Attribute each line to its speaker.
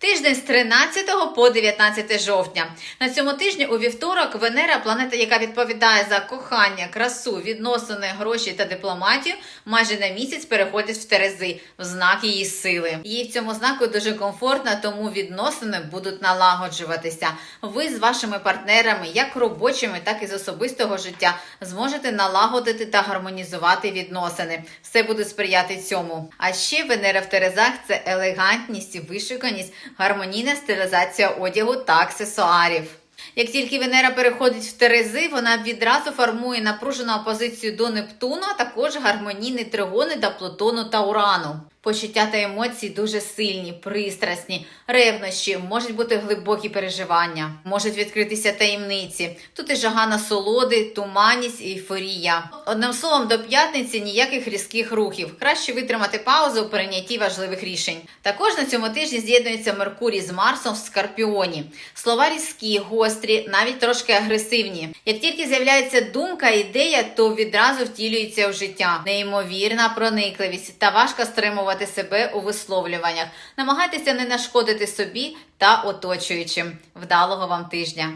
Speaker 1: Тиждень з 13 по 19 жовтня. На цьому тижні у вівторок Венера, планета, яка відповідає за кохання, красу, відносини, гроші та дипломатію, майже на місяць переходить в Терези в знак її сили. Їй в цьому знаку дуже комфортно, тому відносини будуть налагоджуватися. Ви з вашими партнерами, як робочими, так і з особистого життя, зможете налагодити та гармонізувати відносини. Все буде сприяти цьому. А ще Венера в Терезах це елегантність, вишуканість, гармонійна стилізація одягу та аксесуарів. Як тільки Венера переходить в Терези, вона відразу формує напружену опозицію до Нептуну, а також гармонійні тригони до Плутону та Урану. Почуття та емоції дуже сильні, пристрасні, ревнощі, можуть бути глибокі переживання, можуть відкритися таємниці. Тут і жага насолоди, туманність і ейфорія. Одним словом, до п'ятниці ніяких різких рухів. Краще витримати паузу у прийнятті важливих рішень. Також на цьому тижні з'єднується Меркурій з Марсом в Скорпіоні. Слова різкі, гострі, навіть трошки агресивні. Як тільки з'являється думка, ідея, то відразу втілюється в життя. Неймовірна проникливість та важко стримувати себе у висловлюваннях. Намагайтеся не нашкодити собі та оточуючим. Вдалого вам тижня!